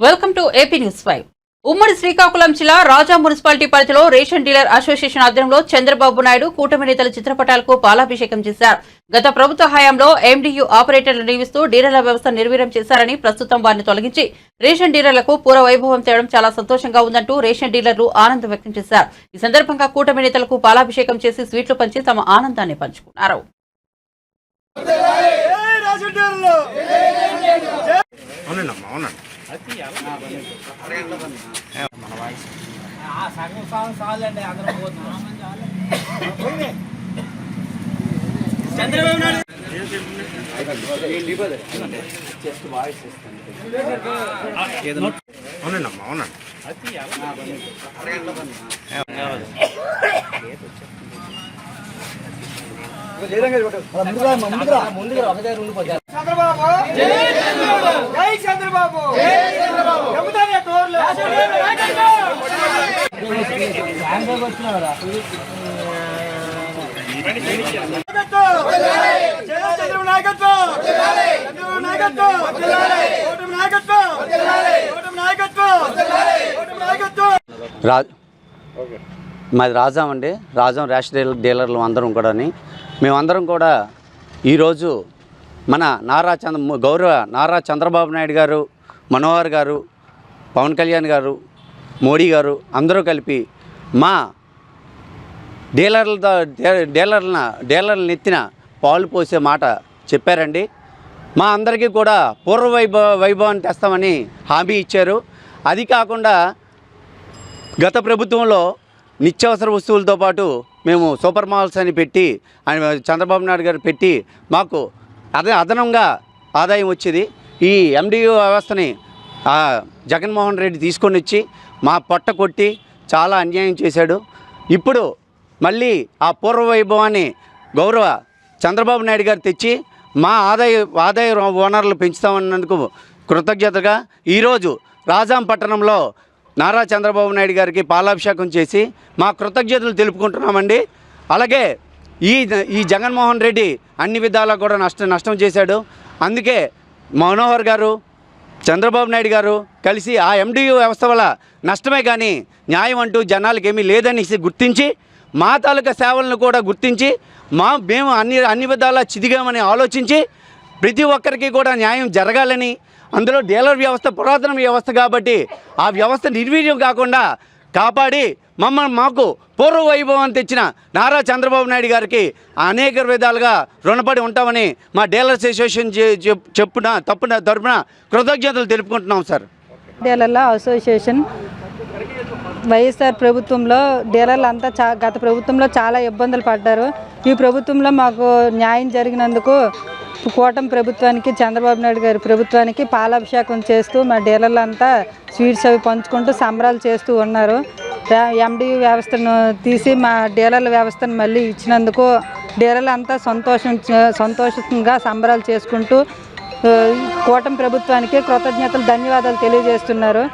Welcome to AP news five. ఉమ్మడి శ్రీకాకుళం జిల్లా రాజా municipality పరిధిలో రేషన్ డీలర్ అసోసియేషన్ ఆధ్వర్యంలో చంద్రబాబు నాయుడు కూటమి నేతల చిత్రపటాలకు పాలాభిషేకం చేశారు. గత ప్రభుత్వ హయాంలో ఎండియు ఆపరేటర్లు నియమిస్తూ డీలర్ల వ్యవస్థ నిర్వీర్యం చేశారని ప్రస్తుతం వారిని తొలగించి రేషన్ డీలర్లకు పూర్వ వైభవం తేవడం చాలా సంతోషంగా ఉందంటూ రేషన్ డీలర్లు ఆనందం వ్యక్తం చేశారు. ఈ సందర్భంగా కూటమి నేతలకు పాలాభిషేకం చేసి స్వీట్లు పంచి తమ ఆనందాన్ని పంచుకున్నారు జై రాజుంటారులో అవునండి అమ్మా అవునండి సగం సాగు చాలండి అందరం పోతున్నాం చంద్రబాబు. నాయుడు అవునండి అమ్మా అవునండి చంద్రబాబు. జై చంద్రబాబు. చంద్రబాబు నాయకత్వం చంద్రబాబు నాయకత్వం ఓటమి నాయకత్వం ఓటమి నాయకత్వం ఓటమి నాయకత్వం రా మాది రాజాం అండి. రాజాం ర్యాష్ డీలర్ డీలర్లు అందరం కూడాని మేమందరం కూడా ఈరోజు మన నారా చంద్ర గౌరవ నారా చంద్రబాబు నాయుడు గారు మనోహర్ గారు పవన్ కళ్యాణ్ గారు మోడీ గారు అందరూ కలిపి మా డీలర్లతో డీలర్ల డీలర్లను ఎత్తిన పాలు పోసే మాట చెప్పారండి. మా అందరికీ కూడా పూర్వ వైభవ వైభవాన్ని తెస్తామని హామీ ఇచ్చారు. అది కాకుండా గత ప్రభుత్వంలో నిత్యావసర వస్తువులతో పాటు మేము సూపర్ మాల్స్ అని పెట్టి ఆయన చంద్రబాబు నాయుడు గారు పెట్టి మాకు అదే అదనంగా ఆదాయం వచ్చేది. ఈ ఎండియూ వ్యవస్థని జగన్మోహన్ రెడ్డి తీసుకొని వచ్చి మా పొట్ట కొట్టి చాలా అన్యాయం చేశాడు. ఇప్పుడు మళ్ళీ ఆ పూర్వ వైభవాన్ని గౌరవ చంద్రబాబు నాయుడు గారు తెచ్చి మా ఆదాయ ఆదాయ వనరులు పెంచుతామన్నందుకు కృతజ్ఞతగా ఈరోజు రాజాం పట్టణంలో నారా చంద్రబాబు నాయుడు గారికి పాలాభిషేకం చేసి మా కృతజ్ఞతలు తెలుపుకుంటున్నామండి. అలాగే ఈ ఈ జగన్మోహన్ రెడ్డి అన్ని విధాలా కూడా నష్టం నష్టం చేశాడు. అందుకే మనోహర్ గారు చంద్రబాబు నాయుడు గారు కలిసి ఆ ఎండియూ వ్యవస్థ వల్ల నష్టమే కానీ న్యాయం అంటూ జనాలకు ఏమీ లేదని గుర్తించి మా తాలూకా సేవలను కూడా గుర్తించి మా మేము అన్ని అన్ని విధాలా చిదిగామని ఆలోచించి ప్రతి ఒక్కరికి కూడా న్యాయం జరగాలని అందులో డీలర్ వ్యవస్థ పురాతన వ్యవస్థ కాబట్టి ఆ వ్యవస్థ నిర్వీర్యం కాకుండా కాపాడి మమ్మల్ని మాకు పూర్వ వైభవం తెచ్చిన నారా చంద్రబాబు నాయుడు గారికి అనేక విధాలుగా రుణపడి ఉంటామని మా డీలర్స్ అసోసియేషన్ చె- చెప్పున తప్పున తరపున కృతజ్ఞతలు తెలుపుకుంటున్నాం సార్. డీలర్ల అసోసియేషన్ వైఎస్ఆర్ ప్రభుత్వంలో డీలర్లు అంతా చా గత ప్రభుత్వంలో చాలా ఇబ్బందులు పడ్డారు. ఈ ప్రభుత్వంలో మాకు న్యాయం జరిగినందుకు కూటమి ప్రభుత్వానికి చంద్రబాబు నాయుడు గారి ప్రభుత్వానికి పాలాభిషేకం చేస్తూ మా డీలర్లంతా స్వీట్స్ అవి పంచుకుంటూ సంబరాలు చేస్తూ ఉన్నారు. ఎండి వ్యవస్థను తీసి మా డీలర్ల వ్యవస్థను మళ్ళీ ఇచ్చినందుకు డీలర్లు అంతా సంతోషం సంతోషంగా సంబరాలు చేసుకుంటూ కూటం కూటమి ప్రభుత్వానికి కృతజ్ఞతలు ధన్యవాదాలు తెలియజేస్తున్నారు.